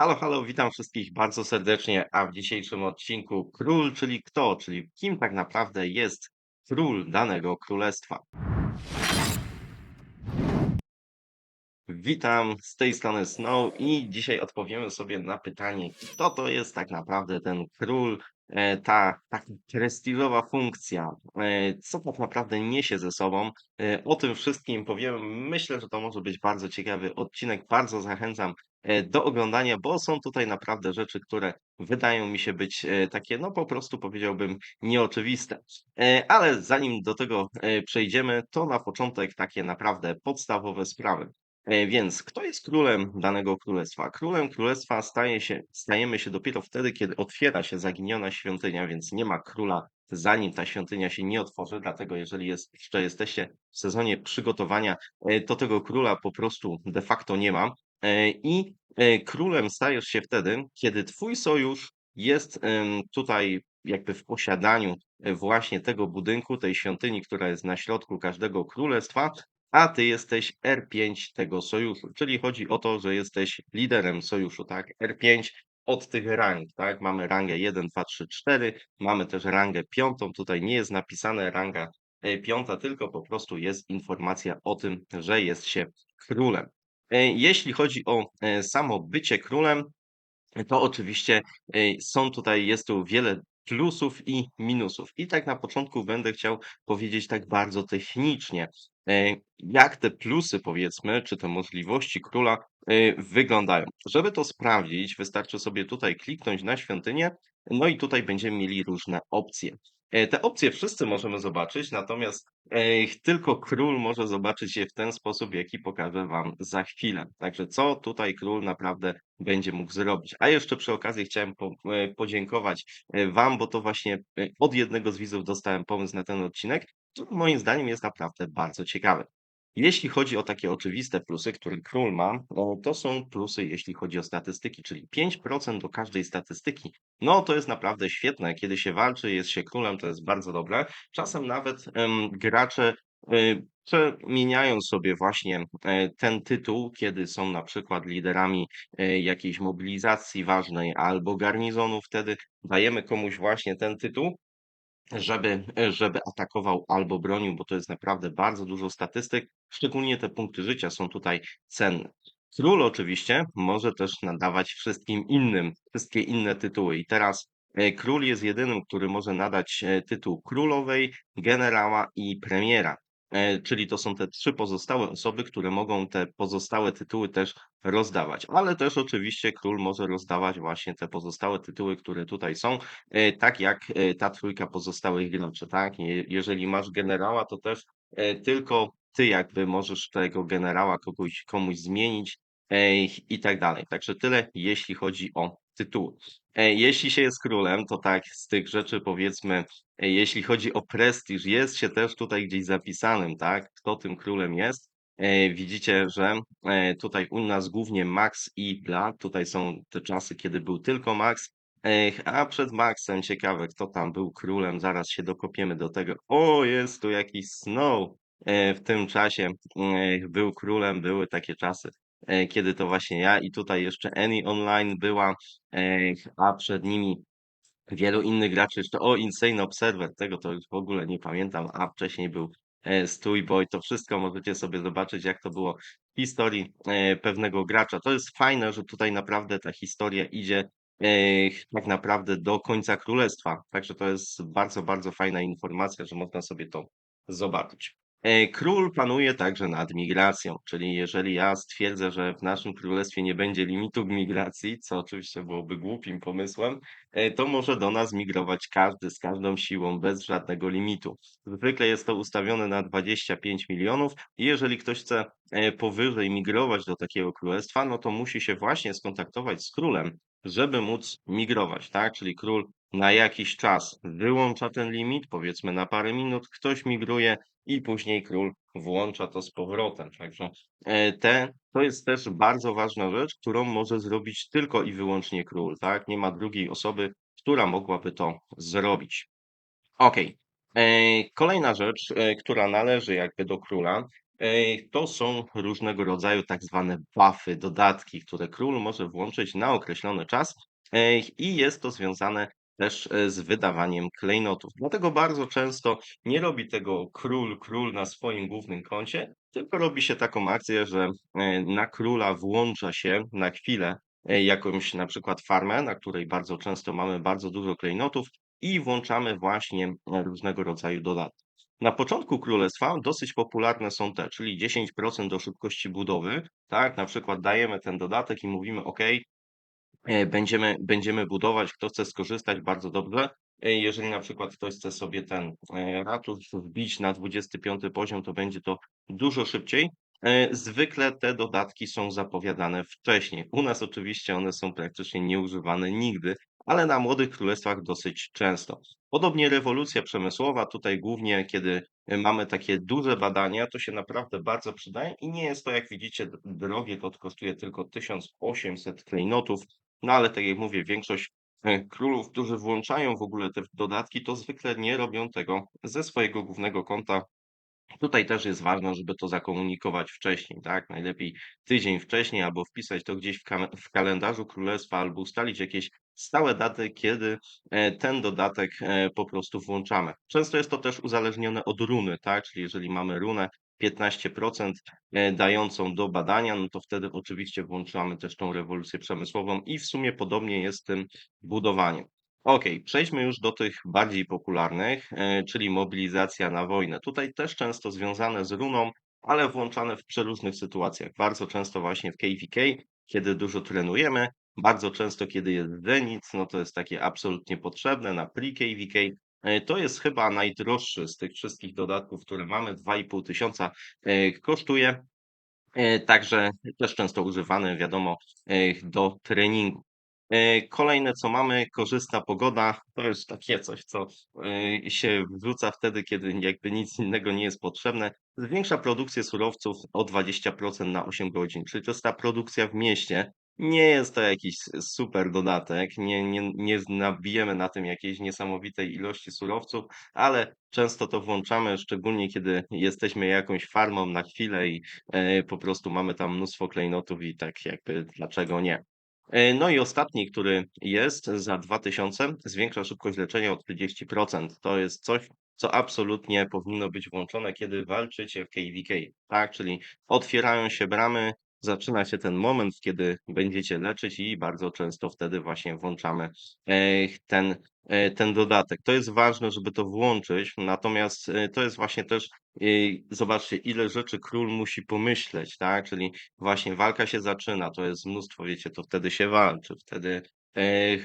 Halo, halo, witam wszystkich bardzo serdecznie, a w dzisiejszym odcinku król, czyli kto, czyli kim tak naprawdę jest król danego królestwa. Witam, z tej strony Snow i dzisiaj odpowiemy sobie na pytanie, kto to jest tak naprawdę ten król, e, ta taka prestiżowa funkcja, e, co tak naprawdę niesie ze sobą. E, O tym wszystkim powiem. Myślę, że to może być bardzo ciekawy odcinek. Bardzo zachęcam do oglądania, bo są tutaj naprawdę rzeczy, które wydają mi się być e, takie, no po prostu powiedziałbym, nieoczywiste. E, Ale zanim do tego e, przejdziemy, to na początek takie naprawdę podstawowe sprawy. E, Więc kto jest królem danego królestwa? Królem królestwa staje się, stajemy się dopiero wtedy, kiedy otwiera się zaginiona świątynia, więc nie ma króla, zanim ta świątynia się nie otworzy. Dlatego, jeżeli jest, jeszcze jesteście w sezonie przygotowania, e, to tego króla po prostu de facto nie ma. E, I e, królem stajesz się wtedy, kiedy twój sojusz jest tutaj jakby w posiadaniu e, właśnie tego budynku, tej świątyni, która jest na środku każdego królestwa, a ty jesteś R5 tego sojuszu, czyli chodzi o to, że jesteś liderem sojuszu, tak? R5 od tych rang, tak? Mamy rangę 1, 2, 3, 4, mamy też rangę piątą, tutaj nie jest napisane ranga piąta, tylko po prostu jest informacja o tym, że jest się królem. E, Jeśli chodzi o e, samo bycie królem, to oczywiście e, są tutaj, jest tu wiele plusów i minusów. I tak na początku będę chciał powiedzieć tak bardzo technicznie, jak te plusy, powiedzmy, czy te możliwości króla wyglądają. Żeby to sprawdzić, wystarczy sobie tutaj kliknąć na świątynię, no i tutaj będziemy mieli różne opcje. E, Te opcje wszyscy możemy zobaczyć, natomiast e, tylko król może zobaczyć je w ten sposób, jaki pokażę Wam za chwilę. Także co tutaj król naprawdę będzie mógł zrobić. A jeszcze przy okazji chciałem e, podziękować Wam, bo to właśnie od jednego z widzów dostałem pomysł na ten odcinek, który moim zdaniem jest naprawdę bardzo ciekawy. Jeśli chodzi o takie oczywiste plusy, które król ma, no to są plusy, jeśli chodzi o statystyki, czyli 5% do każdej statystyki. No to jest naprawdę świetne. Kiedy się walczy, jest się królem, to jest bardzo dobre. Czasem nawet em, gracze y, przemieniają sobie właśnie e, ten tytuł, kiedy są na przykład liderami e, jakiejś mobilizacji ważnej albo garnizonu, wtedy dajemy komuś właśnie ten tytuł, żeby, żeby atakował albo bronił, bo to jest naprawdę bardzo dużo statystyk. Szczególnie te punkty życia są tutaj cenne. Król oczywiście może też nadawać wszystkim innym, wszystkie inne tytuły. I teraz e, król jest jedynym, który może nadać e, tytuł królowej, generała i premiera. E, Czyli to są te trzy pozostałe osoby, które mogą te pozostałe tytuły też rozdawać. Ale też oczywiście król może rozdawać właśnie te pozostałe tytuły, które tutaj są, e, tak jak e, ta trójka pozostałych graczy, tak? Je- Jeżeli masz generała, to też tylko ty jakby możesz tego generała kogoś, komuś zmienić i tak dalej. Także tyle, jeśli chodzi o tytuły. E, Jeśli się jest królem, to tak z tych rzeczy powiedzmy, e, jeśli chodzi o prestiż, jest się też tutaj gdzieś zapisanym, tak? Kto tym królem jest. E, Widzicie, że tutaj u nas głównie Max i Vlad, tutaj są te czasy, kiedy był tylko Max, a przed Maxem ciekawe, kto tam był królem, zaraz się dokopiemy do tego. O, jest tu jakiś Snow. W tym czasie był królem, były takie czasy, kiedy to właśnie ja i tutaj jeszcze Annie Online była, e, a przed nimi wielu innych graczy jeszcze. O, Insane Observer, tego to już w ogóle nie pamiętam, a wcześniej był e, Stój Boy. To wszystko możecie sobie zobaczyć, jak to było w historii e, pewnego gracza. To jest fajne, że tutaj naprawdę ta historia idzie e, tak naprawdę do końca królestwa. Także to jest bardzo, bardzo fajna informacja, że można sobie to zobaczyć. E, Król panuje także nad migracją, czyli jeżeli ja stwierdzę, że w naszym królestwie nie będzie limitu migracji, co oczywiście byłoby głupim pomysłem, e, to może do nas migrować każdy z każdą siłą, bez żadnego limitu. Zwykle jest to ustawione na 25 milionów i jeżeli ktoś chce e, powyżej migrować do takiego królestwa, no to musi się właśnie skontaktować z królem, żeby móc migrować, tak? Czyli król na jakiś czas wyłącza ten limit, powiedzmy na parę minut, ktoś migruje i później król włącza to z powrotem. Także e, te, to jest też bardzo ważna rzecz, którą może zrobić tylko i wyłącznie król, tak? Nie ma drugiej osoby, która mogłaby to zrobić. Okej. E, Kolejna rzecz, e, która należy jakby do króla, to są różnego rodzaju tak zwane buffy, dodatki, które król może włączyć na określony czas, i jest to związane też, e, z wydawaniem klejnotów. Dlatego bardzo często nie robi tego król, król na swoim głównym koncie, tylko robi się taką akcję, że, e, na króla włącza się na chwilę, e, jakąś na przykład farmę, na której bardzo często mamy bardzo dużo klejnotów i włączamy właśnie, różnego rodzaju dodatki. Na początku królestwa dosyć popularne są te, czyli 10% do szybkości budowy, tak? Na przykład dajemy ten dodatek i mówimy: OK, będziemy, będziemy budować, kto chce skorzystać, bardzo dobrze. E, Jeżeli na przykład ktoś chce sobie ten e, ratusz wbić na 25 poziom, to będzie to dużo szybciej. E, Zwykle te dodatki są zapowiadane wcześniej. U nas oczywiście one są praktycznie nieużywane nigdy, ale na młodych królestwach dosyć często. Podobnie rewolucja przemysłowa, tutaj głównie kiedy e, mamy takie duże badania, to się naprawdę bardzo przydaje i nie jest to, jak widzicie, drogie, to kosztuje tylko 1800 klejnotów, no ale tak jak mówię, większość e, królów, którzy włączają w ogóle te dodatki, to zwykle nie robią tego ze swojego głównego konta, Tutaj też jest ważne, żeby to zakomunikować wcześniej, tak? Najlepiej tydzień wcześniej albo wpisać to gdzieś w, kam- w kalendarzu królestwa, albo ustalić jakieś stałe daty, kiedy e, ten dodatek e, po prostu włączamy. Często jest to też uzależnione od runy, tak? Czyli jeżeli mamy runę 15% e, dającą do badania, no to wtedy oczywiście włączamy też tą rewolucję przemysłową i w sumie podobnie jest z tym budowaniem. Okej, przejdźmy już do tych bardziej popularnych, e, czyli mobilizacja na wojnę. Tutaj też często związane z runą, ale włączane w przeróżnych sytuacjach. Bardzo często właśnie w KVK, kiedy dużo trenujemy, bardzo często kiedy jest zenit, no to jest takie absolutnie potrzebne na pre-KVK. E, To jest chyba najdroższy z tych wszystkich dodatków, które mamy, 2,5 tysiąca e, kosztuje. E, Także też często używany, wiadomo, do treningu. Kolejne, co mamy, korzystna pogoda. To jest takie coś, co się wrzuca wtedy, kiedy jakby nic innego nie jest potrzebne. Zwiększa produkcję surowców o 20% na 8 godzin, czyli to jest ta produkcja w mieście. Nie jest to jakiś super dodatek, nie, nie, nie nabijemy na tym jakiejś niesamowitej ilości surowców, ale często to włączamy, szczególnie kiedy jesteśmy jakąś farmą na chwilę i e, po prostu mamy tam mnóstwo klejnotów i tak jakby dlaczego nie. E, No i ostatni, który jest za 2000, zwiększa szybkość leczenia o 30%. To jest coś, co absolutnie powinno być włączone, kiedy walczycie w KVK, tak? Czyli otwierają się bramy, zaczyna się ten moment, kiedy będziecie leczyć i bardzo często wtedy właśnie włączamy e, ten, e, ten dodatek. To jest ważne, żeby to włączyć, natomiast e, to jest właśnie też, zobaczcie, ile rzeczy król musi pomyśleć, tak? Czyli Właśnie walka się zaczyna, to jest mnóstwo, wiecie, to wtedy się walczy, wtedy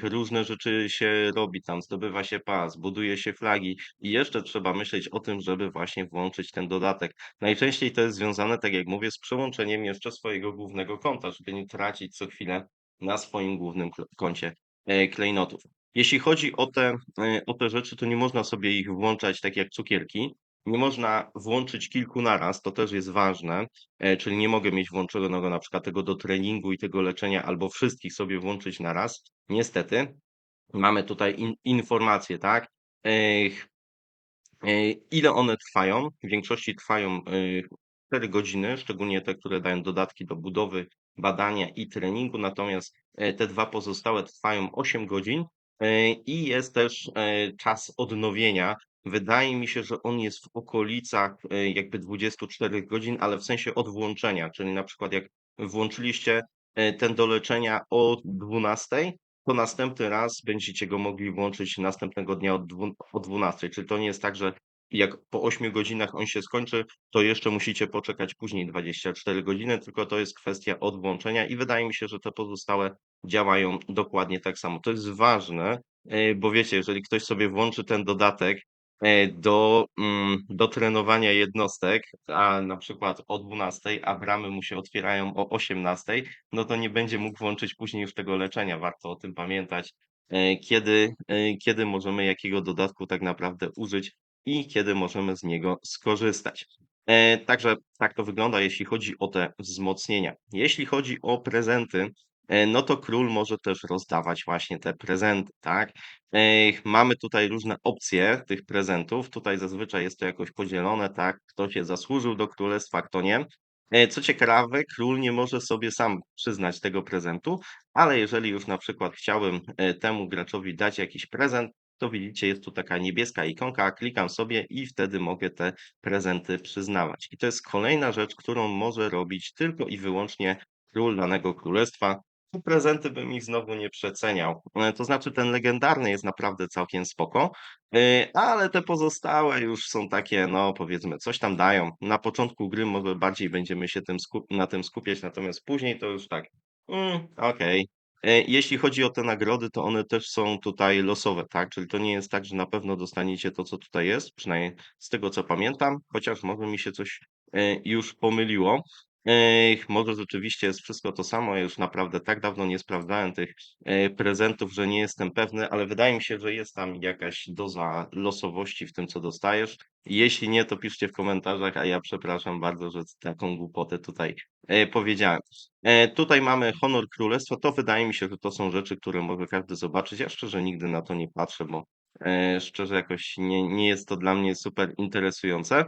różne rzeczy się robi, tam zdobywa się pas, buduje się flagi i jeszcze trzeba myśleć o tym, żeby właśnie włączyć ten dodatek. Najczęściej to jest związane, tak jak mówię, z przełączeniem jeszcze swojego głównego konta, żeby nie tracić co chwilę na swoim głównym koncie e, klejnotów. Jeśli chodzi o te, e, o te rzeczy, to nie można sobie ich włączać tak jak cukierki. Nie można włączyć kilku naraz, to też jest ważne. E, czyli nie mogę mieć włączonego na przykład tego do treningu i tego leczenia, albo wszystkich sobie włączyć na raz. Niestety, mamy tutaj in, informacje, tak? E, E, Ile one trwają? W większości trwają e, 4 godziny, szczególnie te, które dają dodatki do budowy, badania i treningu, natomiast e, te dwa pozostałe trwają 8 godzin e, i jest też e, czas odnowienia. Wydaje mi się, że on jest w okolicach e, jakby 24 godzin, ale w sensie od włączenia, czyli na przykład jak włączyliście e, ten do leczenia o 12, to następny raz będziecie go mogli włączyć następnego dnia od o 12. Czyli to nie jest tak, że jak po 8 godzinach on się skończy, to jeszcze musicie poczekać później 24 godziny, tylko to jest kwestia odwłączenia i wydaje mi się, że te pozostałe działają dokładnie tak samo. To jest ważne, e, bo wiecie, jeżeli ktoś sobie włączy ten dodatek e, do, mm, do trenowania jednostek, a na przykład o 12, a bramy mu się otwierają o 18, no to nie będzie mógł włączyć później już tego leczenia. Warto o tym pamiętać, e, kiedy, e, kiedy możemy jakiego dodatku tak naprawdę użyć i kiedy możemy z niego skorzystać. Także tak to wygląda, jeśli chodzi o te wzmocnienia. Jeśli chodzi o prezenty, no to król może też rozdawać właśnie te prezenty, tak? E, mamy tutaj różne opcje tych prezentów. Tutaj zazwyczaj jest to jakoś podzielone, tak? Kto się zasłużył do królestwa, kto nie. E, co ciekawe, król nie może sobie sam przyznać tego prezentu, ale jeżeli już na przykład chciałbym e, temu graczowi dać jakiś prezent, to widzicie, jest tu taka niebieska ikonka, klikam sobie i wtedy mogę te prezenty przyznawać. I to jest kolejna rzecz, którą może robić tylko i wyłącznie król danego królestwa. Prezenty bym ich znowu nie przeceniał. E, To znaczy, ten legendarny jest naprawdę całkiem spoko, e, ale te pozostałe już są takie, no powiedzmy, coś tam dają. Na początku gry może bardziej będziemy się tym na tym skupiać, natomiast później to już tak. Mm, okej. E, Jeśli chodzi o te nagrody, to one też są tutaj losowe, tak? Czyli to nie jest tak, że na pewno dostaniecie to, co tutaj jest, przynajmniej z tego, co pamiętam, chociaż może mi się coś już pomyliło. Może rzeczywiście jest wszystko to samo. Ja już naprawdę tak dawno nie sprawdzałem tych e, prezentów, że nie jestem pewny, ale wydaje mi się, że jest tam jakaś doza losowości w tym, co dostajesz. Jeśli nie, to piszcie w komentarzach, a ja przepraszam bardzo, że taką głupotę tutaj e, powiedziałem. E, tutaj mamy honor królestwa. To wydaje mi się, że to są rzeczy, które może każdy zobaczyć. Ja szczerze nigdy na to nie patrzę, bo szczerze jakoś nie, nie jest to dla mnie super interesujące.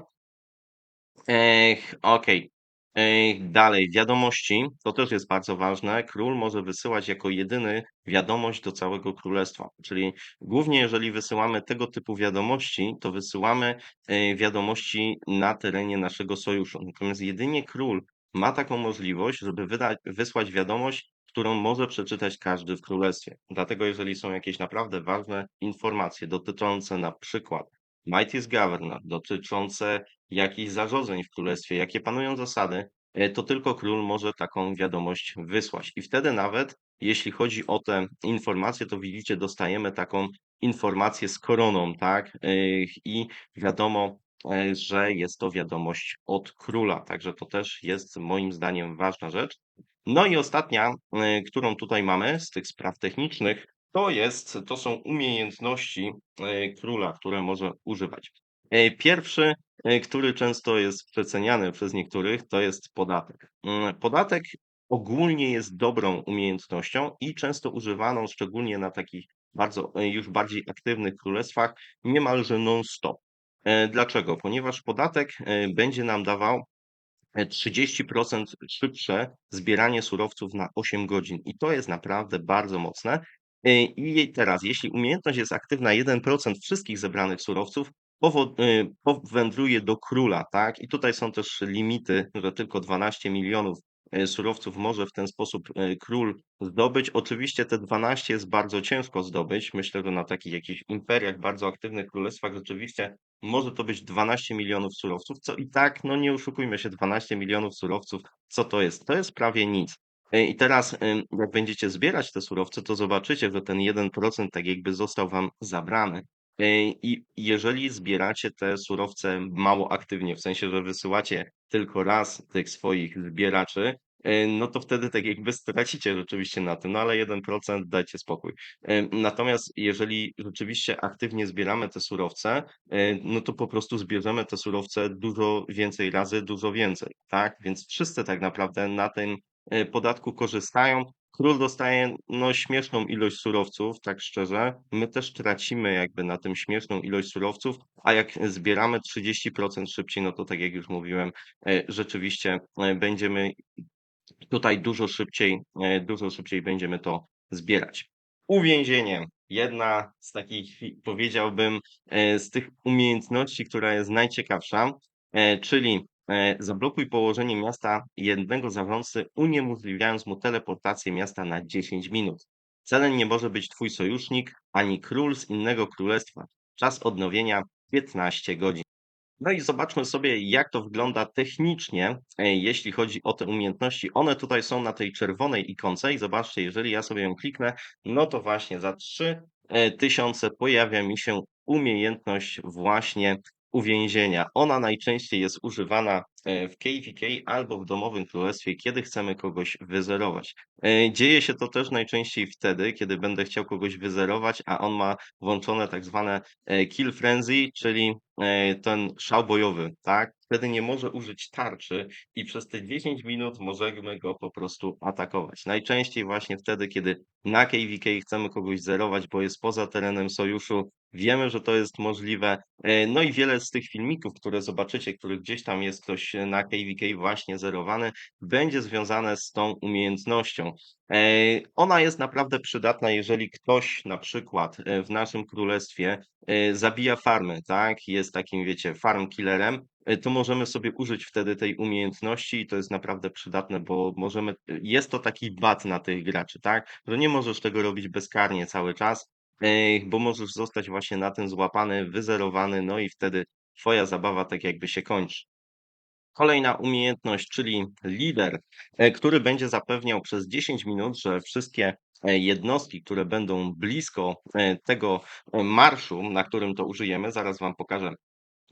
Okej. Ej, dalej, wiadomości, to też jest bardzo ważne. Król może wysyłać jako jedyny wiadomość do całego królestwa. Czyli głównie jeżeli wysyłamy tego typu wiadomości, to wysyłamy e, wiadomości na terenie naszego sojuszu. Natomiast jedynie król ma taką możliwość, żeby wydać, wysłać wiadomość, którą może przeczytać każdy w królestwie. Dlatego jeżeli są jakieś naprawdę ważne informacje dotyczące na przykład Mighty's Governor, dotyczące jakichś zarządzeń w królestwie, jakie panują zasady, e, to tylko król może taką wiadomość wysłać. I wtedy nawet, jeśli chodzi o te informacje, to widzicie, dostajemy taką informację z koroną, tak? E, I wiadomo, e, że jest to wiadomość od króla. Także to też jest moim zdaniem ważna rzecz. No i ostatnia, którą tutaj mamy z tych spraw technicznych, to jest, to są umiejętności króla, które może używać. E, Pierwszy e, który często jest przeceniany przez niektórych, to jest podatek. Mm, Podatek ogólnie jest dobrą umiejętnością i często używaną, szczególnie na takich bardzo e, już bardziej aktywnych królestwach, niemalże non-stop. Dlaczego? Ponieważ podatek będzie nam dawał e, 30% szybsze zbieranie surowców na 8 godzin i to jest naprawdę bardzo mocne. I teraz, jeśli umiejętność jest aktywna 1% wszystkich zebranych surowców, powędruje do króla, tak? I tutaj są też limity, że tylko 12 milionów e, surowców może w ten sposób e, król zdobyć. Oczywiście te 12 jest bardzo ciężko zdobyć. Myślę, że na takich jakichś imperiach, bardzo aktywnych królestwach rzeczywiście może to być 12 milionów surowców, co i tak, no nie oszukujmy się, 12 milionów surowców, co to jest? To jest prawie nic. I teraz, jak będziecie zbierać te surowce, to zobaczycie, że ten 1% tak jakby został wam zabrany. E, I jeżeli zbieracie te surowce mało aktywnie, w sensie, że wysyłacie tylko raz tych swoich zbieraczy, e, no to wtedy tak jakby stracicie rzeczywiście na tym, no ale 1% dajcie spokój. E, Natomiast jeżeli rzeczywiście aktywnie zbieramy te surowce, no to po prostu zbierzemy te surowce dużo więcej razy, dużo więcej, tak? Więc wszyscy tak naprawdę na tym podatku korzystają. Król dostaje no śmieszną ilość surowców, tak szczerze. My też tracimy jakby na tym śmieszną ilość surowców, a jak zbieramy 30% szybciej, no to tak jak już mówiłem, e, rzeczywiście e, będziemy tutaj dużo szybciej, e, dużo szybciej będziemy to zbierać. Uwięzienie. Jedna z takich, powiedziałbym, z tych umiejętności, która jest najciekawsza, czyli zablokuj położenie miasta jednego zarządcy, uniemożliwiając mu teleportację miasta na 10 minut. Celem nie może być twój sojusznik, ani król z innego królestwa. Czas odnowienia 15 godzin. No i zobaczmy sobie, jak to wygląda technicznie, e, jeśli chodzi o te umiejętności. One tutaj są na tej czerwonej ikonce i zobaczcie, jeżeli ja sobie ją kliknę, no to właśnie za 3000 pojawia mi się umiejętność właśnie uwięzienia. Ona najczęściej jest używana e, w KVK albo w domowym królestwie, kiedy chcemy kogoś wyzerować. E, Dzieje się to też najczęściej wtedy, kiedy będę chciał kogoś wyzerować, a on ma włączone tak zwane e, kill frenzy, czyli ten szał bojowy, tak? wtedy nie może użyć tarczy i przez te 10 minut możemy go po prostu atakować. Najczęściej właśnie wtedy, kiedy na KVK chcemy kogoś zerować, bo jest poza terenem sojuszu, wiemy, że to jest możliwe. E, no i wiele z tych filmików, które zobaczycie, których gdzieś tam jest ktoś na KVK właśnie zerowany, będzie związane z tą umiejętnością. E, ona jest naprawdę przydatna, jeżeli ktoś na przykład e, w naszym królestwie e, zabija farmy, tak? Jest takim, wiecie, farm killerem, e, to możemy sobie użyć wtedy tej umiejętności i to jest naprawdę przydatne, bo możemy, jest to taki bat na tych graczy, tak? Że nie możesz tego robić bezkarnie cały czas, e, bo możesz zostać właśnie na tym złapany, wyzerowany, no i wtedy twoja zabawa tak jakby się kończy. Kolejna umiejętność, czyli lider, który będzie zapewniał przez 10 minut, że wszystkie jednostki, które będą blisko e, tego e, marszu, na którym to użyjemy, zaraz Wam pokażę,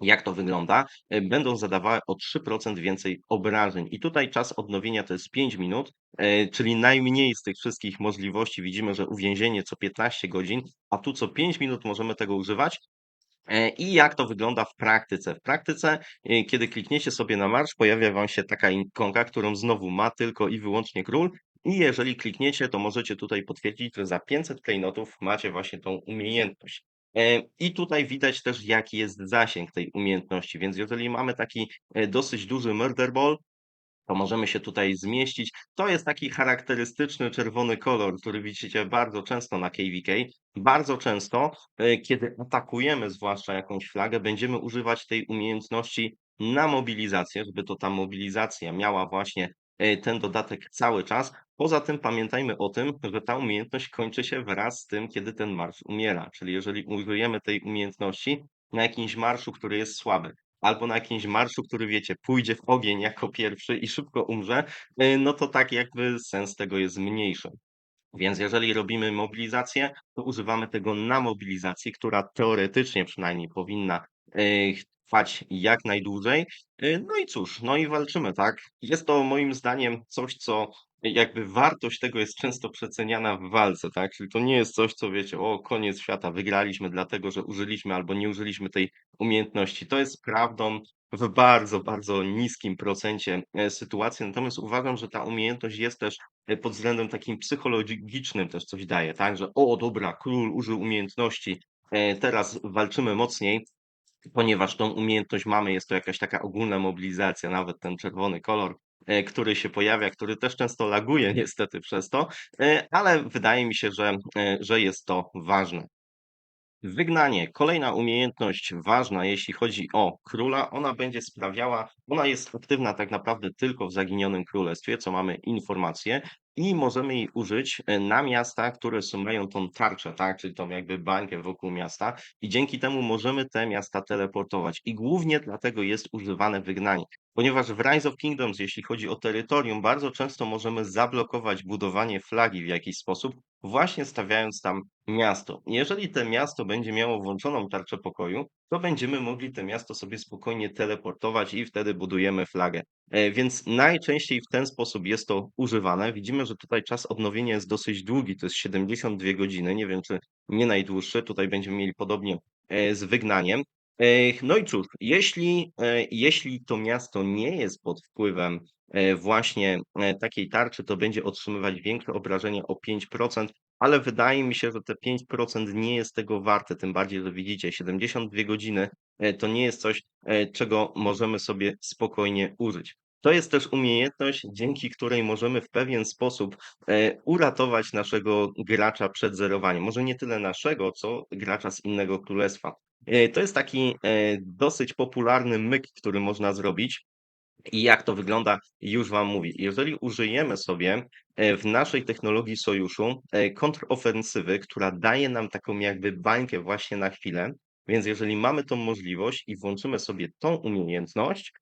jak to wygląda, e, będą zadawały o 3% więcej obrażeń. I tutaj czas odnowienia to jest 5 minut, e, czyli najmniej z tych wszystkich możliwości. Widzimy, że uwięzienie co 15 godzin, a tu co 5 minut możemy tego używać. E, I jak to wygląda w praktyce? W praktyce, e, kiedy klikniecie sobie na marsz, pojawia Wam się taka ikonka, którą znowu ma tylko i wyłącznie król. I jeżeli klikniecie, to możecie tutaj potwierdzić, że za 500 klejnotów macie właśnie tą umiejętność. E, I tutaj widać też, jaki jest zasięg tej umiejętności. Więc jeżeli mamy taki e, dosyć duży murder ball, to możemy się tutaj zmieścić. To jest taki charakterystyczny czerwony kolor, który widzicie bardzo często na KVK. Bardzo często, e, kiedy atakujemy zwłaszcza jakąś flagę, będziemy używać tej umiejętności na mobilizację, żeby to ta mobilizacja miała właśnie ten dodatek cały czas. Poza tym pamiętajmy o tym, że ta umiejętność kończy się wraz z tym, kiedy ten marsz umiera. Czyli jeżeli użyjemy tej umiejętności na jakimś marszu, który jest słaby, albo na jakimś marszu, który wiecie, pójdzie w ogień jako pierwszy i szybko umrze, y, no to tak jakby sens tego jest mniejszy. Więc jeżeli robimy mobilizację, to używamy tego na mobilizacji, która teoretycznie przynajmniej powinna y, trwać jak najdłużej. Y, No i cóż, no i walczymy, tak? Jest to moim zdaniem coś, co jakby wartość tego jest często przeceniana w walce, tak? Czyli to nie jest coś, co wiecie, o koniec świata, wygraliśmy dlatego, że użyliśmy albo nie użyliśmy tej umiejętności. To jest prawdą w bardzo, bardzo niskim procencie e, sytuacji. Natomiast uważam, że ta umiejętność jest też e, pod względem takim psychologicznym też coś daje, tak? Że o, dobra, król użył umiejętności, e, teraz walczymy mocniej, ponieważ tą umiejętność mamy, jest to jakaś taka ogólna mobilizacja, nawet ten czerwony kolor, e, który się pojawia, który też często laguje niestety przez to, e, ale wydaje mi się, że, e, że jest to ważne. Wygnanie, kolejna umiejętność ważna, jeśli chodzi o króla, ona będzie sprawiała, ona jest aktywna tak naprawdę tylko w zaginionym królestwie, co mamy informację, i możemy jej użyć e, na miasta, które są, mają tą tarczę, tak, czyli tą jakby bańkę wokół miasta, i dzięki temu możemy te miasta teleportować. I głównie dlatego jest używane wygnanie, ponieważ w Rise of Kingdoms, jeśli chodzi o terytorium, bardzo często możemy zablokować budowanie flagi w jakiś sposób, właśnie stawiając tam miasto. Jeżeli to miasto będzie miało włączoną tarczę pokoju, to będziemy mogli to miasto sobie spokojnie teleportować i wtedy budujemy flagę. E, Więc najczęściej w ten sposób jest to używane. Widzimy, że tutaj czas odnowienia jest dosyć długi, to jest 72 godziny. Nie wiem, czy nie najdłuższy. Tutaj będziemy mieli podobnie e, z wygnaniem. No i cóż, jeśli, e, jeśli to miasto nie jest pod wpływem e, właśnie e, takiej tarczy, to będzie otrzymywać większe obrażenia o 5%, ale wydaje mi się, że te 5% nie jest tego warte, tym bardziej, że widzicie, 72 godziny to nie jest coś, czego możemy sobie spokojnie użyć. To jest też umiejętność, dzięki której możemy w pewien sposób uratować naszego gracza przed zerowaniem. Może nie tyle naszego, co gracza z innego królestwa. E, To jest taki e, dosyć popularny myk, który można zrobić. I jak to wygląda, już Wam mówię. Jeżeli użyjemy sobie e, w naszej technologii sojuszu kontrofensywy, która daje nam taką jakby bańkę właśnie na chwilę, więc jeżeli mamy tą możliwość i włączymy sobie tą umiejętność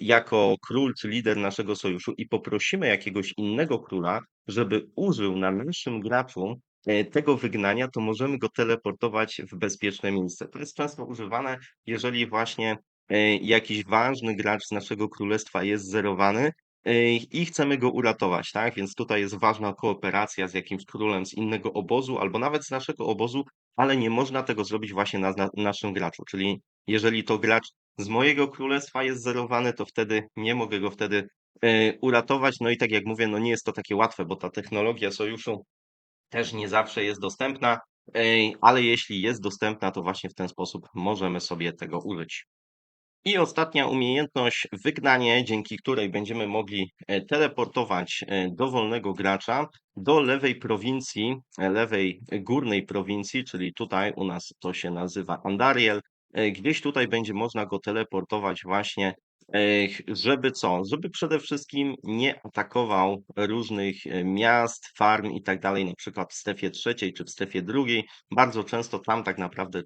jako król czy lider naszego sojuszu i poprosimy jakiegoś innego króla, żeby użył na naszym graczu tego wygnania, to możemy go teleportować w bezpieczne miejsce. To jest często używane, jeżeli właśnie e, jakiś ważny gracz z naszego królestwa jest zerowany e, i chcemy go uratować, tak? Więc tutaj jest ważna kooperacja z jakimś królem z innego obozu albo nawet z naszego obozu, ale nie można tego zrobić właśnie na, na naszym graczu. Czyli jeżeli to gracz z mojego królestwa jest zerowany, to wtedy nie mogę go wtedy e, uratować. No i tak jak mówię, no nie jest to takie łatwe, bo ta technologia sojuszu też nie zawsze jest dostępna, ale jeśli jest dostępna, to właśnie w ten sposób możemy sobie tego użyć. I ostatnia umiejętność wygnanie, dzięki której będziemy mogli e, teleportować e, dowolnego gracza do lewej prowincji, e, lewej górnej prowincji, czyli tutaj u nas to się nazywa Andariel. Gdzieś tutaj będzie można go teleportować właśnie, żeby co? Żeby przede wszystkim nie atakował różnych e, miast, farm i tak dalej, na przykład w strefie trzeciej czy w strefie drugiej. Bardzo często tam tak naprawdę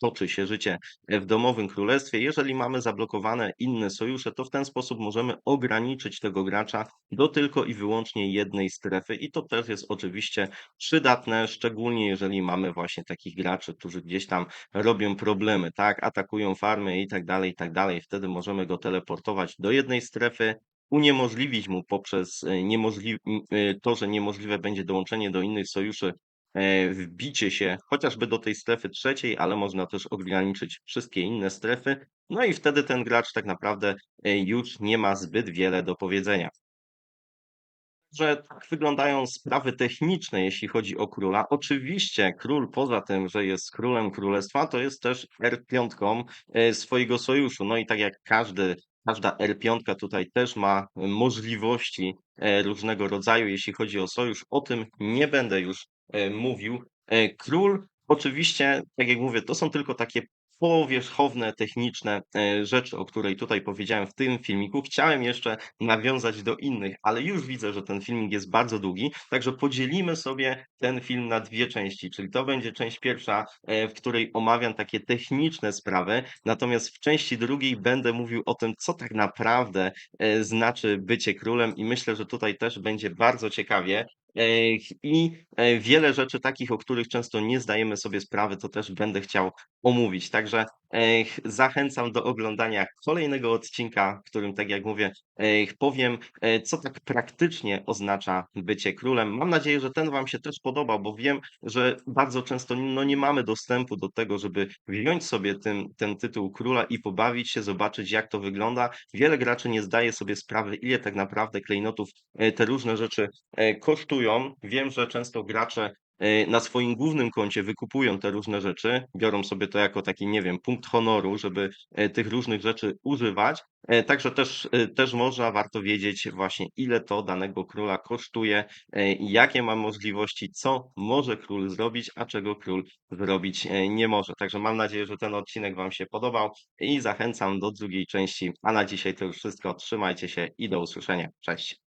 toczy się życie w domowym królestwie. Jeżeli mamy zablokowane inne sojusze, to w ten sposób możemy ograniczyć tego gracza do tylko i wyłącznie jednej strefy i to też jest oczywiście przydatne, szczególnie jeżeli mamy właśnie takich graczy, którzy gdzieś tam robią problemy, tak, atakują farmy i tak dalej, i tak dalej. Wtedy możemy go teleportować do jednej strefy, uniemożliwić mu poprzez e, niemożli- e, to, że niemożliwe będzie dołączenie do innych sojuszy e, wbicie się chociażby do tej strefy trzeciej, ale można też ograniczyć wszystkie inne strefy. No i wtedy ten gracz tak naprawdę już nie ma zbyt wiele do powiedzenia. Że tak wyglądają sprawy techniczne, jeśli chodzi o króla. Oczywiście król poza tym, że jest królem królestwa, to jest też R5 e, swojego sojuszu. No i tak jak każdy, każda R5 tutaj też ma możliwości e, różnego rodzaju, jeśli chodzi o sojusz. O tym nie będę już e, mówił. Król oczywiście, tak jak mówię, to są tylko takie powierzchowne, techniczne e, rzeczy, o której tutaj powiedziałem w tym filmiku. Chciałem jeszcze nawiązać do innych, ale już widzę, że ten filmik jest bardzo długi, także podzielimy sobie ten film na dwie części, czyli to będzie część pierwsza, e, w której omawiam takie techniczne sprawy, natomiast w części drugiej będę mówił o tym, co tak naprawdę e, znaczy bycie królem i myślę, że tutaj też będzie bardzo ciekawie. E, I e, wiele rzeczy takich, o których często nie zdajemy sobie sprawy, to też będę chciał omówić. Także zachęcam do oglądania kolejnego odcinka, w którym, tak jak mówię, powiem, e, co tak praktycznie oznacza bycie królem. Mam nadzieję, że ten Wam się też podobał, bo wiem, że bardzo często no, nie mamy dostępu do tego, żeby wziąć sobie ten, ten tytuł króla i pobawić się, zobaczyć, jak to wygląda. Wiele graczy nie zdaje sobie sprawy, ile tak naprawdę klejnotów e, te różne rzeczy e, kosztują. Wiem, że często gracze na swoim głównym koncie wykupują te różne rzeczy, biorą sobie to jako taki, nie wiem, punkt honoru, żeby e, tych różnych rzeczy używać. E, Także też, e, też można, warto wiedzieć właśnie, ile to danego króla kosztuje, jakie ma możliwości, co może król zrobić, a czego król zrobić nie może. Także mam nadzieję, że ten odcinek Wam się podobał i zachęcam do drugiej części. A na dzisiaj to już wszystko. Trzymajcie się i do usłyszenia. Cześć.